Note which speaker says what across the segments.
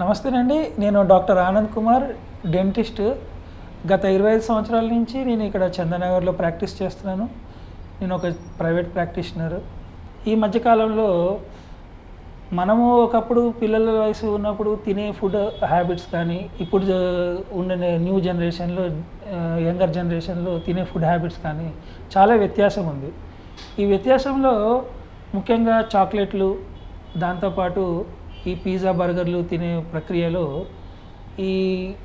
Speaker 1: నమస్తేనండి. నేను doctor Anand Kumar dentist. గత ఇరవై ఐదు సంవత్సరాల నుంచి నేను ఇక్కడ చందనగర్లో ప్రాక్టీస్ చేస్తున్నాను. నేను ఒక ప్రైవేట్ ప్రాక్టీషనర్. ఈ మధ్యకాలంలో మనము ఒకప్పుడు పిల్లల వయసు ఉన్నప్పుడు తినే ఫుడ్ హ్యాబిట్స్ కానీ ఇప్పుడు ఉండే న్యూ జనరేషన్లో యంగర్ జనరేషన్లో తినే ఫుడ్ హ్యాబిట్స్ కానీ చాలా వ్యత్యాసం ఉంది. ఈ వ్యత్యాసంలో ముఖ్యంగా చాక్లెట్లు దాంతోపాటు ఈ పిజ్జా బర్గర్లు తినే ప్రక్రియలో ఈ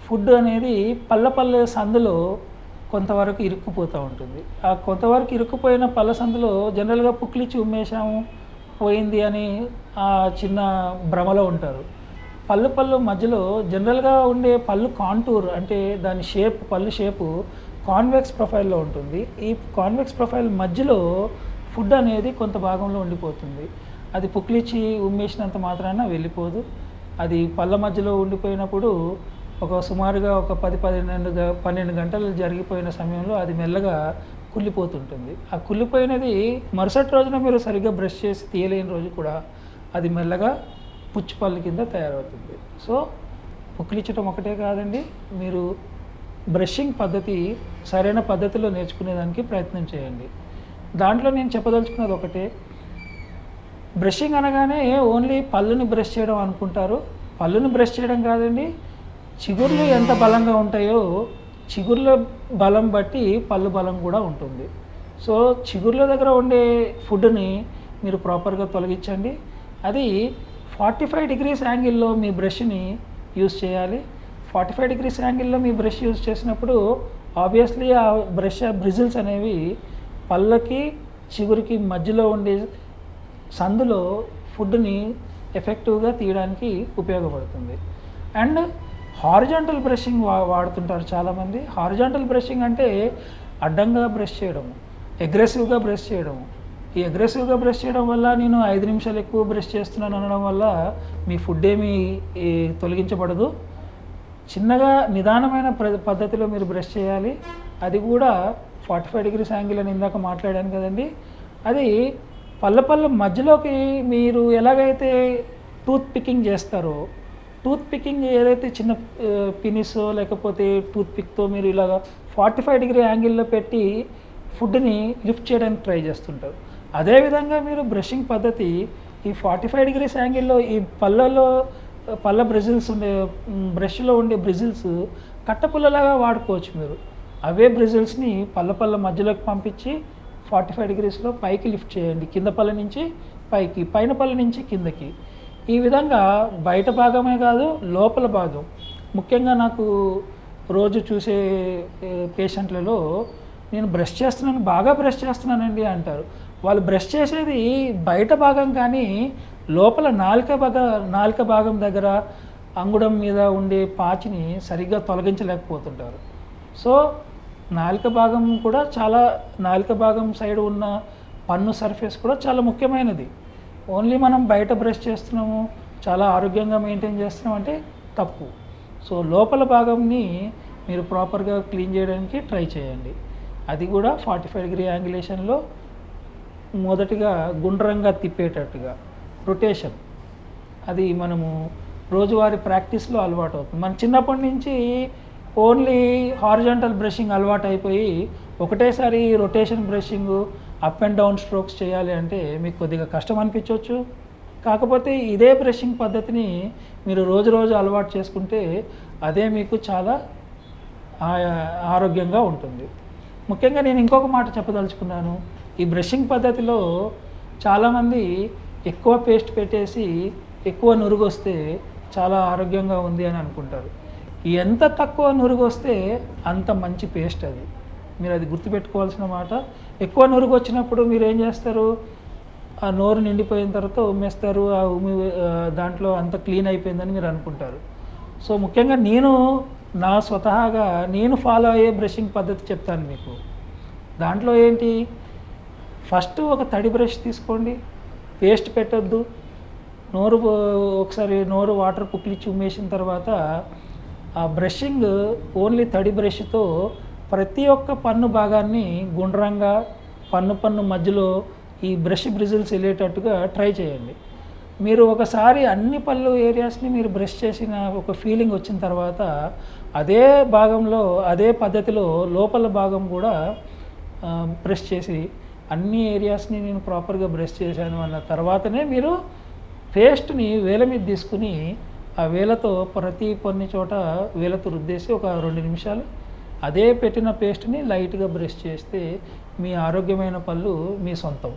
Speaker 1: ఫుడ్ అనేది పల్ల పళ్ళ సందులో కొంతవరకు ఇరుక్కుపోతూ ఉంటుంది. ఆ కొంతవరకు ఇరుక్కుపోయిన పళ్ళ సందులో జనరల్గా పుక్లిచ్చి ఉమ్మేశాము పోయింది అని ఆ చిన్న భ్రమలో ఉంటారు. పళ్ళు పళ్ళు మధ్యలో జనరల్గా ఉండే పళ్ళు కాంటూర్ అంటే దాని షేప్ పళ్ళు షేపు కాన్వెక్స్ ప్రొఫైల్లో ఉంటుంది. ఈ కాన్వెక్స్ ప్రొఫైల్ మధ్యలో ఫుడ్ అనేది కొంత భాగంలో ఉండిపోతుంది. అది పుక్లిచ్చి ఉమ్మేసినంత మాత్రాన వెళ్ళిపోదు. అది పళ్ళ మధ్యలో ఉండిపోయినప్పుడు ఒక సుమారుగా ఒక పది పన్నెండు పన్నెండు గంటలు జరిగిపోయిన సమయంలో అది మెల్లగా కుళ్ళిపోతుంటుంది. ఆ కుళ్ళిపోయినది మరుసటి రోజున మీరు సరిగ్గా బ్రష్ చేసి తీయలేని రోజు కూడా అది మెల్లగా పుచ్చిపళ్ళు కింద తయారవుతుంది. సో పుక్కిలిచ్చటం ఒకటే కాదండి. మీరు బ్రషింగ్ పద్ధతి సరైన పద్ధతిలో నేర్చుకునేదానికి ప్రయత్నం చేయండి. దాంట్లో నేను చెప్పదలుచుకున్నది ఒకటే. బ్రషింగ్ అనగానే ఓన్లీ పళ్ళుని బ్రష్ చేయడం అనుకుంటారు. పళ్ళుని బ్రష్ చేయడం కాదండి చిగుర్లు ఎంత బలంగా ఉంటాయో చిగుర్ల బలం బట్టి పళ్ళు బలం కూడా ఉంటుంది. సో చిగుర్ల దగ్గర ఉండే ఫుడ్ని మీరు ప్రాపర్గా తొలగించండి. అది ఫార్టీ ఫైవ్ డిగ్రీస్ యాంగిల్లో మీ బ్రష్ని యూస్ చేయాలి. ఫార్టీ ఫైవ్ డిగ్రీస్ యాంగిల్లో మీ బ్రష్ యూజ్ చేసినప్పుడు ఆబ్వియస్లీ ఆ బ్రష్ బ్రిజిల్స్ అనేవి పళ్ళకి చిగురికి మధ్యలో ఉండే సందులో ఫుడ్ని ఎఫెక్టివ్గా తీయడానికి ఉపయోగపడుతుంది. అండ్ హారిజాంటల్ బ్రషింగ్ వా వాడుతుంటారు చాలామంది. హారిజాంటల్ బ్రషింగ్ అంటే అడ్డంగా బ్రష్ చేయడం అగ్రెసివ్గా బ్రష్ చేయడము. ఈ అగ్రెసివ్గా బ్రష్ చేయడం వల్ల నేను ఐదు నిమిషాలు ఎక్కువ బ్రష్ చేస్తున్నాను అనడం వల్ల మీ ఫుడ్ ఏమీ తొలగించబడదు. చిన్నగా నిదానమైన ప్ర- పద్ధతిలో మీరు బ్రష్ చేయాలి. అది కూడా ఫార్టీ ఫైవ్ డిగ్రీస్ యాంగిల్ అని ఇందాక మాట్లాడాను కదండి. అది పళ్ళ పళ్ళ మధ్యలోకి మీరు ఎలాగైతే టూత్ పికింగ్ చేస్తారో టూత్ పికింగ్ ఏదైతే చిన్న పినిస్ లేకపోతే టూత్ పిక్తో మీరు ఇలాగ ఫార్టీ ఫైవ్ డిగ్రీ యాంగిల్లో పెట్టి ఫుడ్ని లిఫ్ట్ చేయడానికి ట్రై చేస్తుంటారు. అదేవిధంగా మీరు బ్రషింగ్ పద్ధతి ఈ ఫార్టీ ఫైవ్ డిగ్రీస్ యాంగిల్లో ఈ పళ్ళలో పళ్ళ బ్రిజిల్స్ ఉండే బ్రష్లో ఉండే బ్రిజిల్స్ కట్టపుల్లలాగా వాడుకోవచ్చు మీరు. అవే బ్రిజిల్స్ని పళ్ళ పళ్ళ మధ్యలోకి పంపించి ఫార్టీ ఫైవ్ డిగ్రీస్లో పైకి లిఫ్ట్ చేయండి. కింద పళ్ళ నుంచి పైకి పైన పళ్ళ నుంచి కిందకి. ఈ విధంగా బయట భాగమే కాదు లోపల భాగం. ముఖ్యంగా నాకు రోజు చూసే పేషెంట్లలో నేను బ్రష్ చేస్తున్నాను బాగా బ్రష్ చేస్తున్నానండి అంటారు. వాళ్ళు బ్రష్ చేసేది బయట భాగం కానీ లోపల నాలుక భాగ నాలుక భాగం దగ్గర అంగుళం మీద ఉండే పాచిని సరిగ్గా తొలగించలేకపోతుంటారు. సో నాలుక భాగం కూడా చాలా నాలుక భాగం సైడ్ ఉన్న పన్ను సర్ఫేస్ కూడా చాలా ముఖ్యమైనది. ఓన్లీ మనం బయట బ్రష్ చేస్తున్నాము చాలా ఆరోగ్యంగా మెయింటైన్ చేస్తున్నాం అంటే తప్పు. సో లోపల భాగంని మీరు ప్రాపర్గా క్లీన్ చేయడానికి ట్రై చేయండి. అది కూడా ఫార్టీ ఫైవ్ డిగ్రీ యాంగిలేషన్లో మొదటిగా గుండ్రంగా తిప్పేటట్టుగా. రొటేషన్ అది మనము రోజువారీ ప్రాక్టీస్లో అలవాటు అవుతుంది. మన చిన్నప్పటి నుంచి ఓన్లీ హారిజాంటల్ బ్రషింగ్ అలవాటు అయిపోయి ఒకటేసారి rotation brushing up and down strokes చేయాలి అంటే మీకు కొద్దిగా కష్టం అనిపించవచ్చు. కాకపోతే ఇదే బ్రషింగ్ పద్ధతిని మీరు రోజు రోజు అలవాటు చేసుకుంటే అదే మీకు చాలా ఆరోగ్యంగా ఉంటుంది. ముఖ్యంగా నేను ఇంకొక మాట చెప్పదలుచుకున్నాను. ఈ బ్రషింగ్ పద్ధతిలో చాలామంది ఎక్కువ పేస్ట్ పెట్టేసి ఎక్కువ నురుగు వస్తే చాలా ఆరోగ్యంగా ఉంది అని అనుకుంటారు. ఎంత తక్కువ నురుగు వస్తే అంత మంచి పేస్ట్ అది. మీరు అది గుర్తుపెట్టుకోవాల్సిన మాట. ఎక్కువ నురుగు వచ్చినప్పుడు మీరు ఏం చేస్తారు? ఆ నోరు నిండిపోయిన తర్వాత ఉమ్మేస్తారు. ఆ ఉమ్మి దాంట్లో అంత క్లీన్ అయిపోయిందని మీరు అనుకుంటారు. సో ముఖ్యంగా నేను నా స్వతహాగా నేను ఫాలో అయ్యే బ్రషింగ్ పద్ధతి చెప్తాను మీకు. దాంట్లో ఏంటి? ఫస్ట్ ఒక తడి బ్రష్ తీసుకోండి. పేస్ట్ పెట్టొద్దు. నోరు ఒకసారి నోరు వాటర్ పుక్కిలిచ్చి ఉమ్మేసిన తర్వాత ఆ బ్రషింగ్ ఓన్లీ తడి బ్రష్తో ప్రతి ఒక్క పన్ను భాగాన్ని గుండ్రంగా పన్ను పన్ను మధ్యలో ఈ బ్రష్ బ్రిజిల్స్ వెళ్ళేటట్టుగా ట్రై చేయండి. మీరు ఒకసారి అన్ని పళ్ళు ఏరియాస్ని మీరు బ్రష్ చేసిన ఒక ఫీలింగ్ వచ్చిన తర్వాత అదే భాగంలో అదే పద్ధతిలో లోపల భాగం కూడా బ్రష్ చేసి అన్ని ఏరియాస్ని నేను ప్రాపర్గా బ్రష్ చేశాను అన్న తర్వాతనే మీరు పేస్ట్ని వేల మీద తీసుకుని ఆ వేలతో ప్రతి కొన్ని చోట వేలతో రుద్దేసి ఒక రెండు నిమిషాలు. అదే పెట్టిన పేస్ట్ని లైట్గా బ్రష్ చేస్తే మీ ఆరోగ్యమైన పళ్ళు మీ సొంతం.